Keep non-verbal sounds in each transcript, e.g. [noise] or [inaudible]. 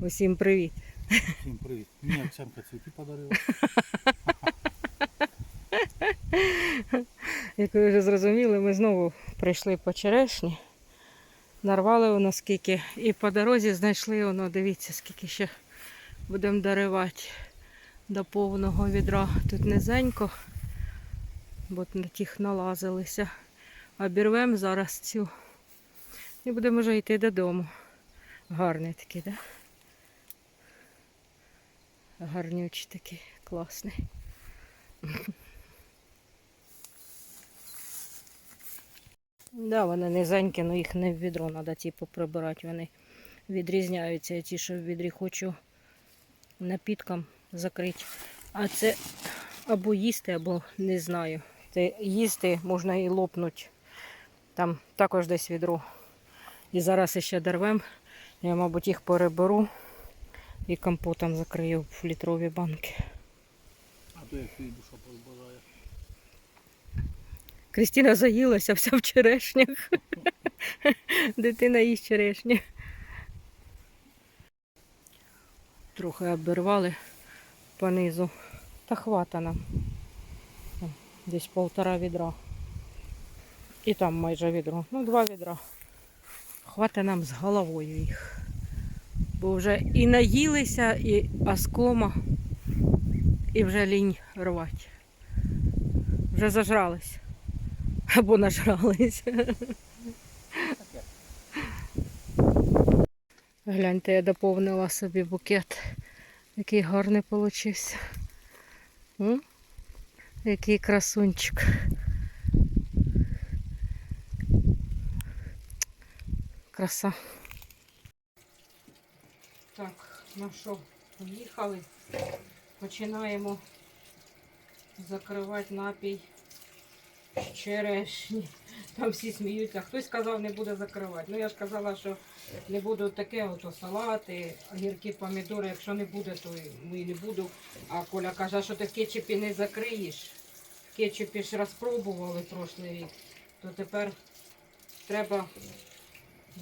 Усім привіт. Всім привіт. Мені Оксанка цвіти подарила. Як ви вже зрозуміли, ми знову прийшли по черешні. Нарвали воно скільки. І по дорозі знайшли воно, дивіться, скільки ще будемо дарувати до повного відра. Тут низенько, бо на тих налазилися. Обірвемо зараз цю. І будемо вже йти додому. Гарний такий, так? Да? Гарнючий такий, класний. Да, вони низенькі, але їх не в відро треба типу, прибирати. Вони відрізняються. Я Ті, що в відрі хочу напітком закрити. А це або їсти, або не знаю. Це їсти можна і лопнути. Там також десь відро. І зараз ще дервем. Я, мабуть, їх переберу і компотом закрию в літрові банки. А то як твій душа позбажає. Крістіна заїлася вся в черешнях. [laughs] Дитина їсть черешні. Трохи обірвали понизу. Та хвата нам. Десь полтора відра. І там майже відро. Ну, два відра. Хвата нам з головою їх. Бо вже і наїлися, і оскома, і вже лінь рвати. Вже зажрались. Або нажрались. Гляньте, я доповнила собі букет. Який гарний получився. М? Який красунчик. Краса. Так, ну що, поїхали. Починаємо закривати напій черешні. Там всі сміються. Хтось сказав, не буде закривати. Ну я ж казала, що не буду таке, ото салати, огірки, помідори. Якщо не буде, то і не буду. А Коля каже, що ти в кетчупі не закриєш. В кетчупі ж розпробували прошлий рік, то тепер треба,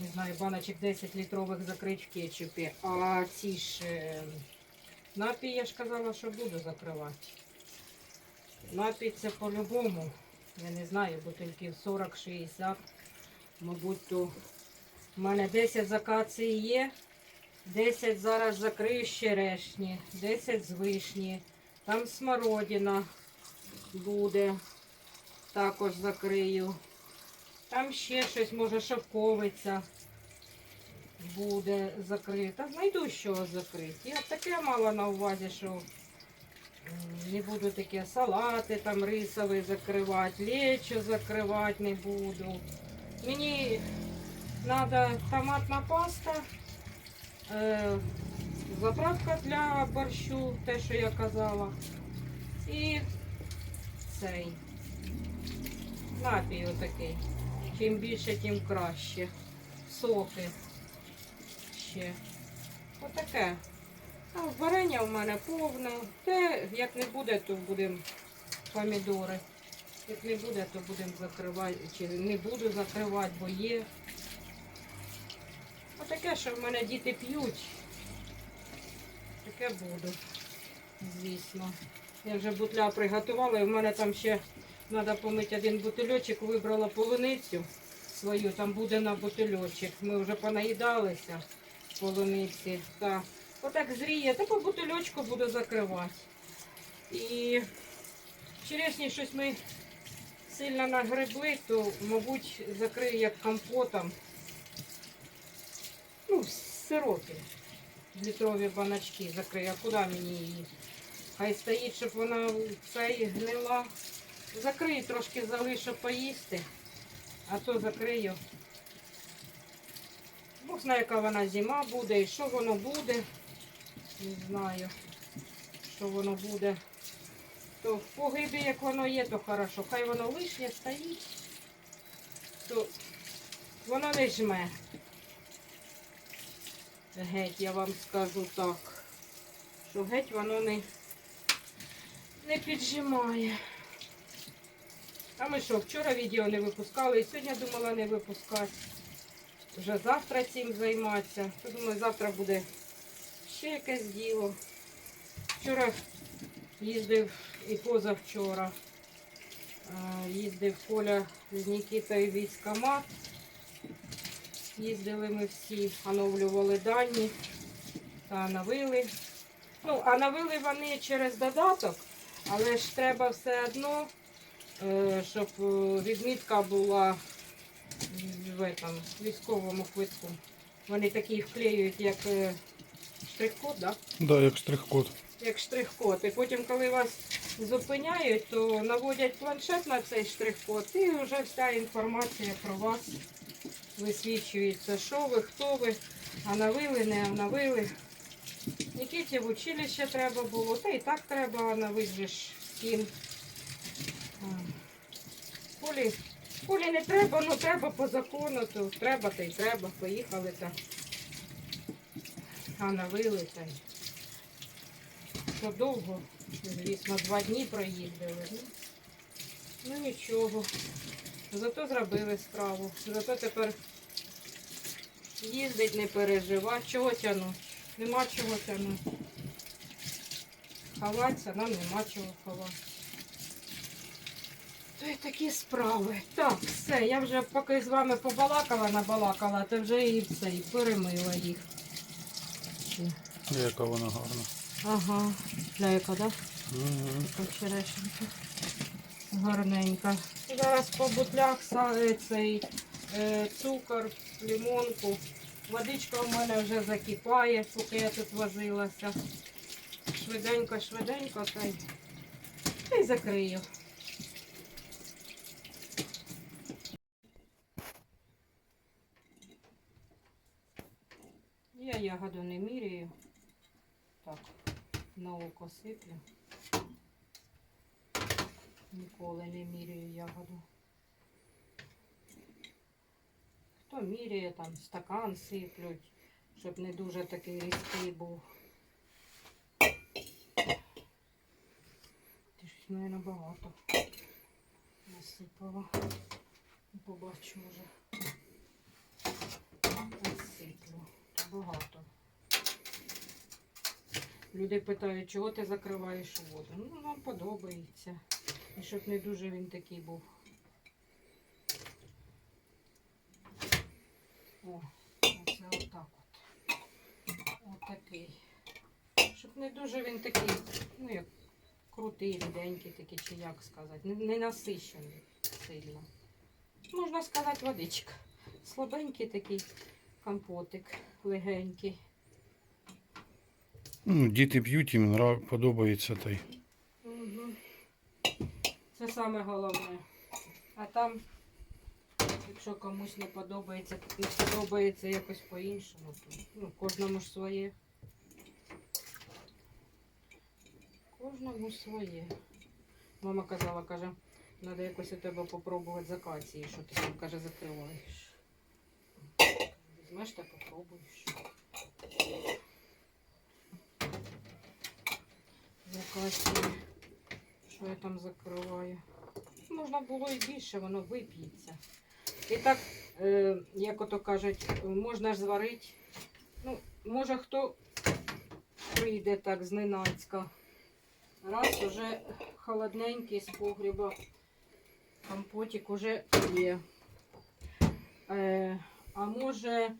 не знаю, баночок 10 літрових закрити в кетчупі. А ці ж е, напій, я ж казала, що буду закривати. Напій це по-любому. Я не знаю, бутильків 40-60. Мабуть, то в мене 10 з акації є. 10 зараз закрию черешні, 10 з вишні. Там смородина буде. Також закрию. Там ще щось, може, шовковиця буде закрита. Знайду що закрити. Я таке мала на увазі, що не буду таке салати там рисові закривати, лечо закривати не буду. Мені треба томатна паста, е, заправка для борщу, те, що я казала. І цей напій отакий. Чим більше, тим краще. Соки ще. Отаке. А варення в мене повне. Те, як не буде, то будемо помідори. Як не буде, то будемо закривати. Чи не буду закривати, бо є. Отаке, що в мене діти п'ють. Таке буду. Звісно. Я вже бутля приготувала і в мене там ще треба помити один бутильочок, вибрала полуницю свою, там буде на бутильочок. Ми вже понаїдалися полуниці. Так. Отак зріє, та по бутильочку буду закривати. І черешні щось ми сильно нагребли, то, мабуть, закрию як компотом. Ну, сиропі. Літрові баночки закрию. А куди мені її? Хай стоїть, щоб вона цей гнила. Закрию трошки залишу поїсти, а то закрию. Бог знає, яка вона зима буде і що воно буде. Не знаю, що воно буде. То в погибі, як воно є, то хорошо. Хай воно лишнє стоїть, то воно не жме. Геть, я вам скажу так, що геть воно не, не піджимає. А ми що, вчора відео не випускали і сьогодні думала не випускати. Вже завтра цим займатися. Думаю, завтра буде ще якесь діло. Вчора їздив і позавчора. Їздив Коля з Нікітою в військкомат. Їздили ми всі, оновлювали дані та навили. Ну, а вони через додаток, але ж треба все одно, щоб е, відмітка була в этом, військовому квитку. Вони такі вклеюють, як е, штрих-код, да? Да, як штрих-код. як штрих-код. І потім, коли вас зупиняють, то наводять планшет на цей штрих-код і вже вся інформація про вас висвічується, що ви, хто ви, а навили, не навили. Нікіті в училище треба було, та і так треба, ж з ким. Полі, полі не треба, ну треба по закону, то треба, та й треба, поїхали та. А навили та й. Що довго, звісно, два дні проїздили. Ну, нічого. Зато зробили справу. Зато тепер їздить, не пережива. Чого тягнуть? Нема чого тягнути. Ховатися, нам нема чого ховати. То й такі справи. Так, все, я вже поки з вами побалакала, набалакала, то вже і все, і перемила їх. Яка вона гарна. Ага, ляйка, так? Да? Угу. Така черешенька. Гарненька. Зараз по бутлях е, цей е, цукор, лимонку. Водичка у мене вже закипає, поки я тут возилася. Швиденько, швиденько та й, та й закрию. Я ягоду не міряю. Так, на око сиплю. Ніколи не міряю ягоду. Хто міряє, там стакан сиплють, щоб не дуже такий різкий був. Ти ж, мабуть, багато насипала. Побачу вже. Насиплю. Багато. Люди питають, чого ти закриваєш воду. Ну, нам подобається. І щоб не дуже він такий був. О, оце отак от. Отакий. Щоб не дуже він такий, ну як крутий, ріденький такий, чи як сказати. Не, насищений сильно. Можна сказати, водичка. Слабенький такий компотик, легенький. Ну, діти п'ють, їм нрав... подобається та й. Угу. Це саме головне. А там, якщо комусь не подобається, не подобається якось по-іншому, то ну, кожному ж своє. Кожному своє. Мама казала, каже, треба якось у тебе попробувати з акації, що ти там, каже, закриваєш. Візьмеш та попробуєш. Акації. Що я там закриваю? Можна було і більше, воно вип'ється. І так, е, як ото кажуть, можна ж зварити. Ну, може хто прийде так зненацька. Раз уже холодненький з погріба. Компотик уже є. Е, а може,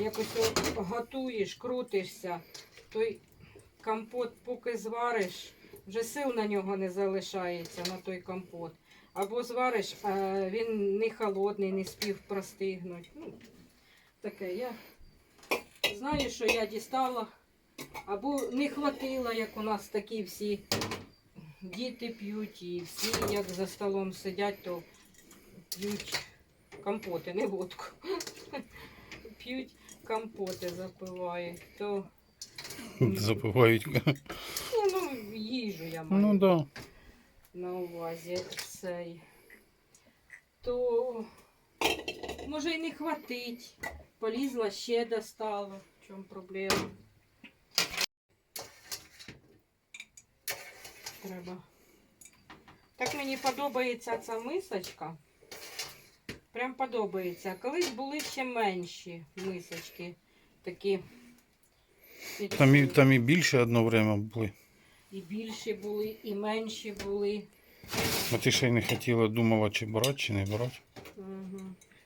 якось от готуєш, крутишся, той компот поки звариш, вже сил на нього не залишається, на той компот. Або звариш, а він не холодний, не спів простигнуть. Ну, таке я знаю, що я дістала. Або не хватило, як у нас такі всі діти п'ють, і всі, як за столом сидять, то п'ють компоти, не водку. [laughs] П'ють компоти, запивають. То Запивають. Ні, ну, їжу я маю Ну да. на увазі цей. То може й не хватить. Полізла ще достала. В чому проблема? Треба. Так мені подобається ця мисочка. Прям подобається. Колись були ще менші мисочки. Такі І, Там і, там і більше одно время були. і більші були, і менші були. А ти ще й не хотіла, думала, чи брати, чи не брати. Угу.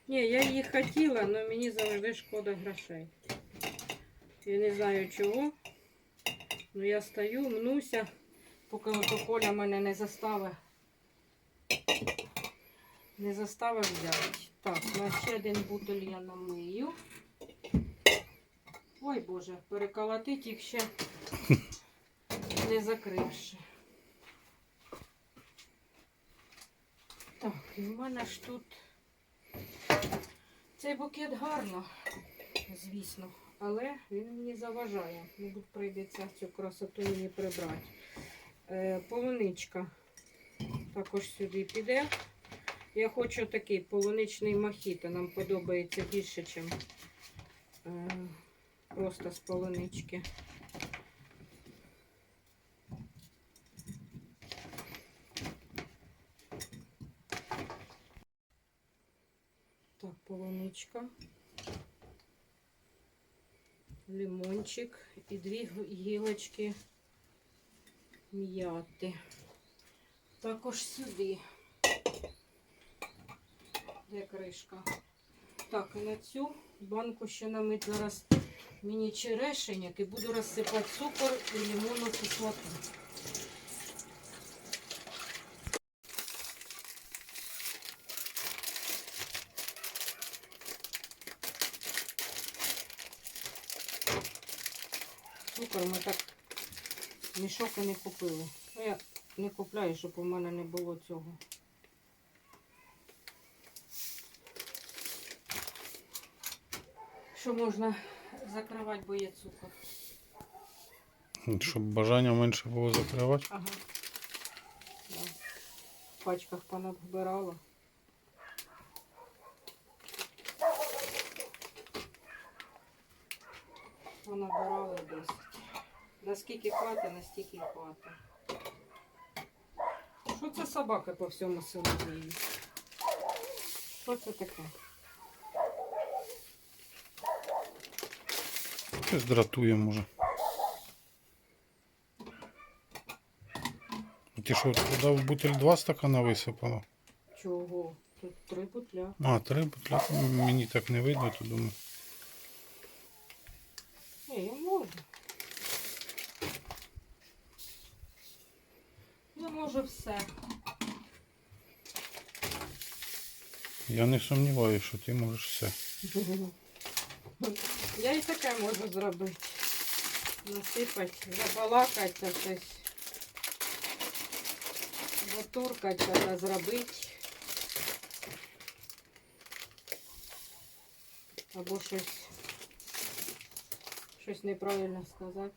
Ні, я її хотіла, але мені завжди шкода грошей. Я не знаю чого. Ну я стою, мнуся, поки Коля мене не заставить. Не заставив взяти. Так, на ще один бутиль я намию. Ой Боже, переколотить їх ще не закривши. Так, і в мене ж тут цей букет гарно, звісно, але він мені заважає. Мабуть, прийдеться цю красоту мені прибрати. Е, полуничка також сюди піде. Я хочу такий полуничний мохіто. Нам подобається більше, ніж просто з полунички. Так, полуничка. Лимончик і дві гілочки м'яти. Також сюди. Де кришка? Так, і на цю банку ще намить зараз мені черешеньок і буду розсипати цукор і лимонну кислоту. Цукор ми так мішок і не купили. Ну, я не купляю, щоб у мене не було цього. Що можна закривати, бо є цукор. Щоб бажання менше було закривати. Ага. Да. В пачках понабирала. Понабирала досить. Наскільки хватить, настільки хватить. Що це собака по всьому селу? Що це таке? Щось дратує, може. А Ти що, туди в бутиль два стакана висипала? Чого? Тут три бутля. А, три бутля. Мені так не видно, то думаю. Ні, я можу. Я можу все. Я не сумніваюся, що ти можеш все. [laughs] Я і таке можу зробити. Забалакати та щось. Затуркати та зробити. Або щось. Щось неправильно сказати.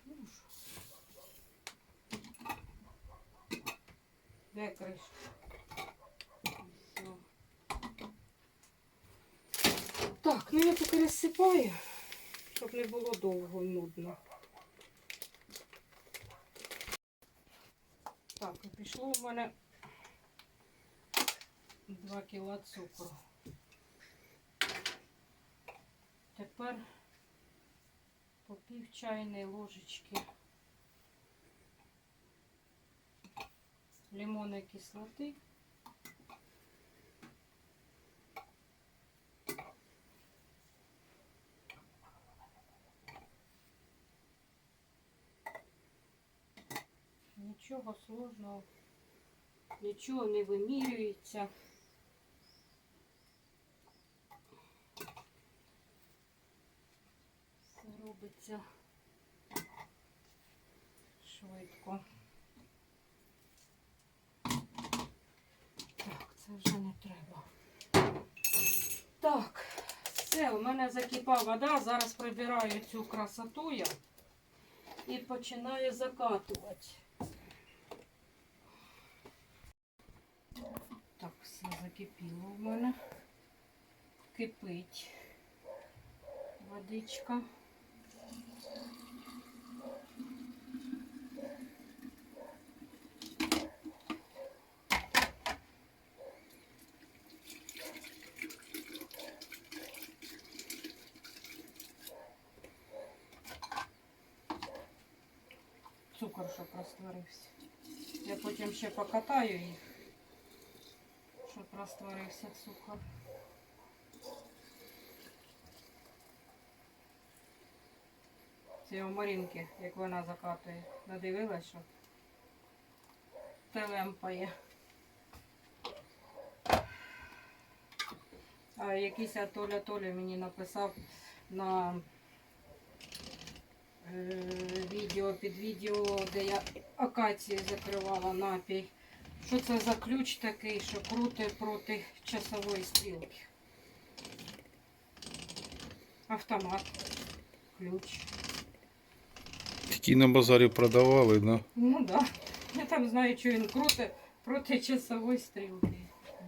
Де кришка? Так, ну я поки розсипаю, щоб не було довго нудно. Так, і пішло в мене 2 кіла цукру. Тепер по пів чайної ложечки лимонної кислоти. Нічого сложного, нічого не вимірюється. Все робиться швидко. Так, це вже не треба. Так, все, у мене закипа вода. Зараз прибираю цю красоту я і починаю закатувати. Так, все закипіло в мене. Кипить водичка. цукор, щоб розтворився. Я потім ще покатаю їх, щоб розтворився цукор. Ці омарінки, як вона закатує. Надивилась, що телемпає. А якийсь Толя Толя мені написав на е, відео під відео, де я акацію закривала напій. Що це за ключ такий, що крути проти часової стрілки? Автомат. Ключ. Такі на базарі продавали, да? Ну да. Я там знаю, що він крути проти часової стрілки.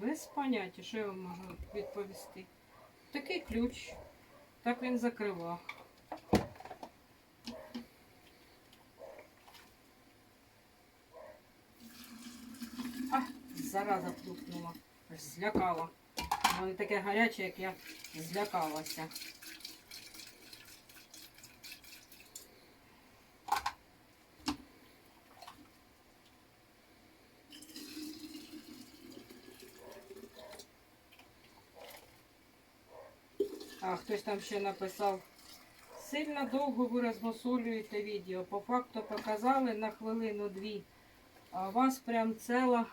Без поняття, що я вам можу відповісти. Такий ключ. Так він закривав. А, зараза плюхнула. Аж Злякала. Воно таке гаряче, як я злякалася. А хтось там ще написав. Сильно довго ви розмосолюєте відео. По факту показали на хвилину-дві. А у вас прям ціла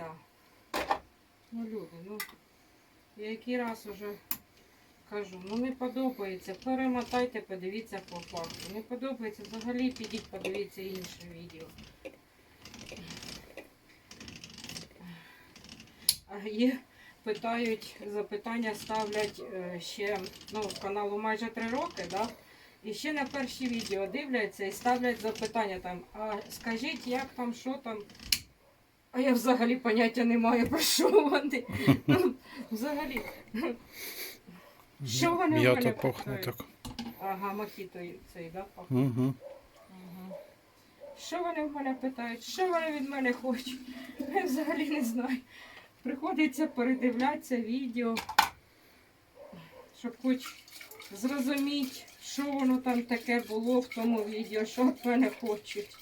ця. Ну, люди, ну я який раз уже кажу, ну не подобається. Перемотайте, подивіться по факту. Не подобається, взагалі підіть, подивіться інше відео. А є питають, запитання ставлять е, ще ну, каналу майже три роки, да? і ще на перші відео дивляться і ставлять запитання там, а скажіть, як там, що там. А я взагалі поняття не маю, про що вони. Ну, Взагалі. Що вони Я мене то пахне так. Ага, мохіто цей, да, пахне? Угу. Що вони в мене питають? Що вони від мене хочуть? Я взагалі не знаю. Приходиться передивлятися відео, щоб хоч зрозуміти, що воно там таке було в тому відео, що від мене хочуть.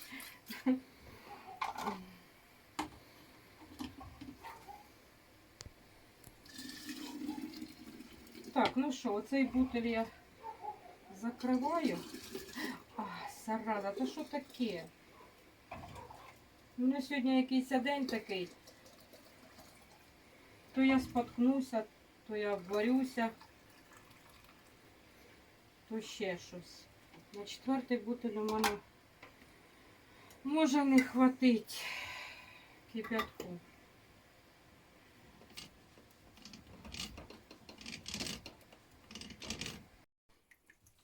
Так, ну що, оцей бутиль я закриваю. А, зараза, то що таке? У мене сьогодні якийсь день такий. То я споткнуся, то я обварюся, то ще щось. На четвертий бутиль у мене може не хватить кипятку.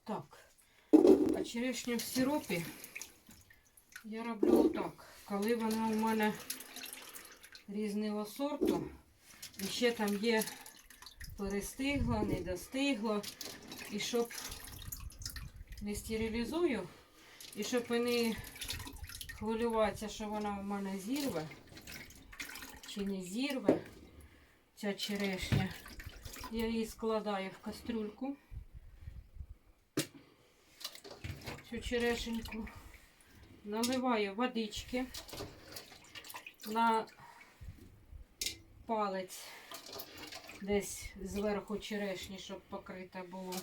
Так, а черешня в сиропі я роблю отак. Коли вона у мене різного сорту, і ще там є перестигла, не достигла, і щоб не стерилізую, і щоб не хвилюватися, що вона у мене зірве, чи не зірве ця черешня, я її складаю в кастрюльку. Цю черешеньку наливаю водички на палець десь зверху черешні, щоб покрите було.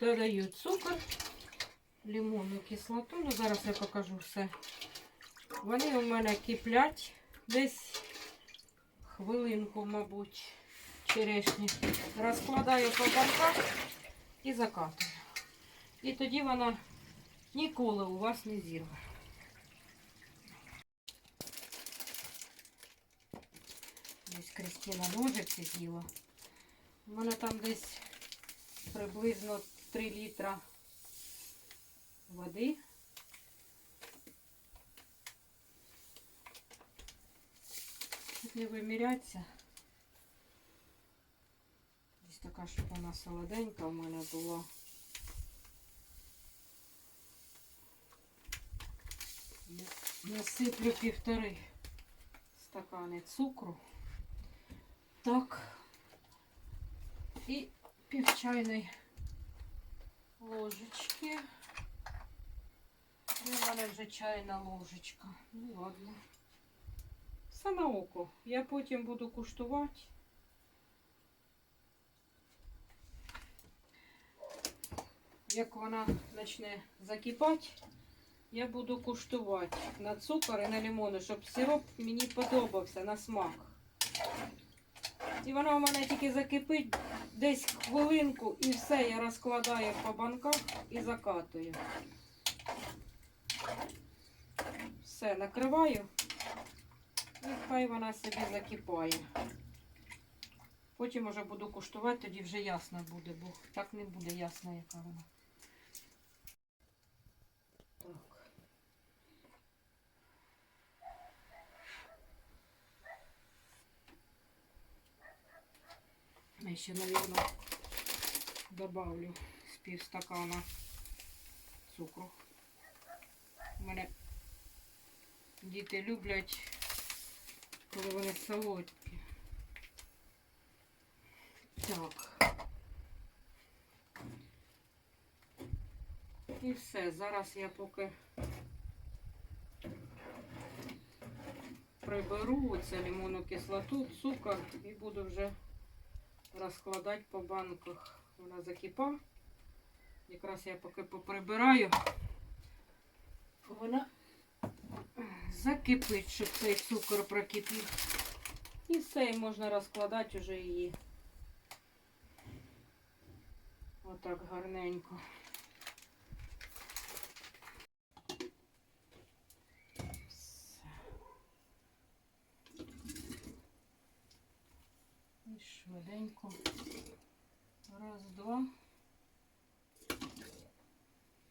Додаю цукор, лимонну кислоту. Ну, зараз я покажу все. Вони у мене киплять десь хвилинку, мабуть, черешні. Розкладаю по боках і закатую. І тоді вона ніколи у вас не зірве. Десь Кристина ножиці з'їла. У мене там десь приблизно 3 літра води. Тут не виміряться. Десь така, щоб вона солоденька у мене була. Насиплю півтори стакани цукру. Так. І пів чайної ложечки Ну, в мене вже чайна ложечка. Ну ладно. Все на око. Я потім буду куштувати. Як вона почне закипати, я буду куштувати на цукор і на лимони, щоб сироп мені подобався на смак. І вона у мене тільки закипить десь хвилинку і все, я розкладаю по банках і закатую. Все, накриваю. І хай вона собі закипає. Потім уже буду куштувати, тоді вже ясно буде, бо так не буде ясно, яка вона. Так. Я ще, наверное, добавлю з півстакана цукру. У мене діти люблять, коли вони солодкі. Так. І все. Зараз я поки приберу оце лимонну кислоту, цукор і буду вже розкладати по банках. Вона закипа. Якраз я поки поприбираю. Вона закипить, щоб цей цукор прокипів. І все, і можна розкладати вже її. Отак гарненько. Все. І швиденько. Раз, два.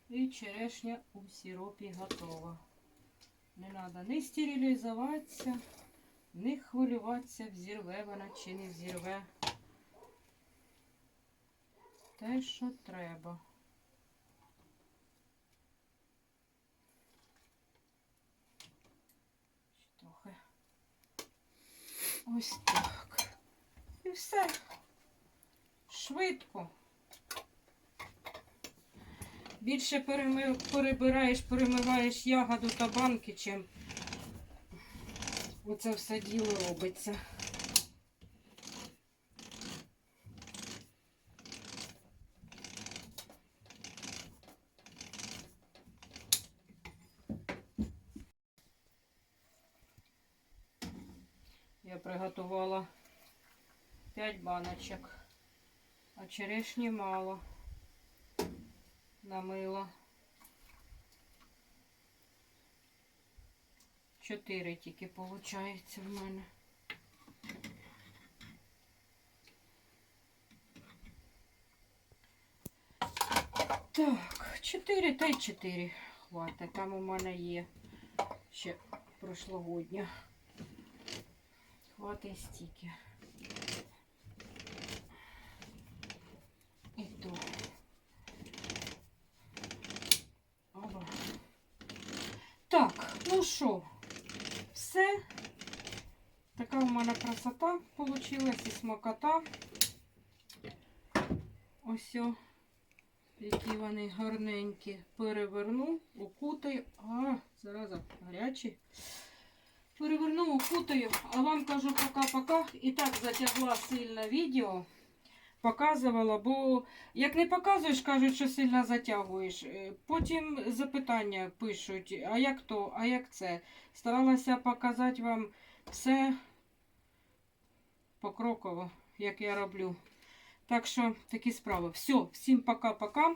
І черешня у сиропі готова. Не треба ні стерилізуватися, ні хвилюватися, взірве вона чи не взірве. Те, що треба. Ось так. І все. Швидко. Більше переми... перебираєш, перемиваєш ягоду та банки, чим оце все діло робиться. Я приготувала 5 баночок, а черешні мало намила. Чотири тільки виходить в мене. Так, чотири та й чотири. Хватить. Там у мене є ще прошлогодня. Хватить стільки. І то. Оба. Так, ну що, все. Така у мене красота вийшла і смакота. Ось, о, які вони гарненькі. Переверну, укутаю. А, зараза, гарячі. Переверну, укутаю, а вам кажу пока-пока. І так затягла сильно відео. Показувала, бо як не показуєш, кажуть, що сильно затягуєш. Е, Потім запитання пишуть, а як то, а як це. Старалася показати вам все покроково, як я роблю. Так що такі справи. Все, всім пока-пока.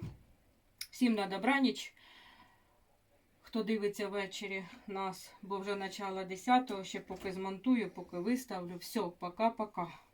Всім на добраніч. Хто дивиться ввечері нас, бо вже начало 10-го, ще поки змонтую, поки виставлю. Все, пока-пока.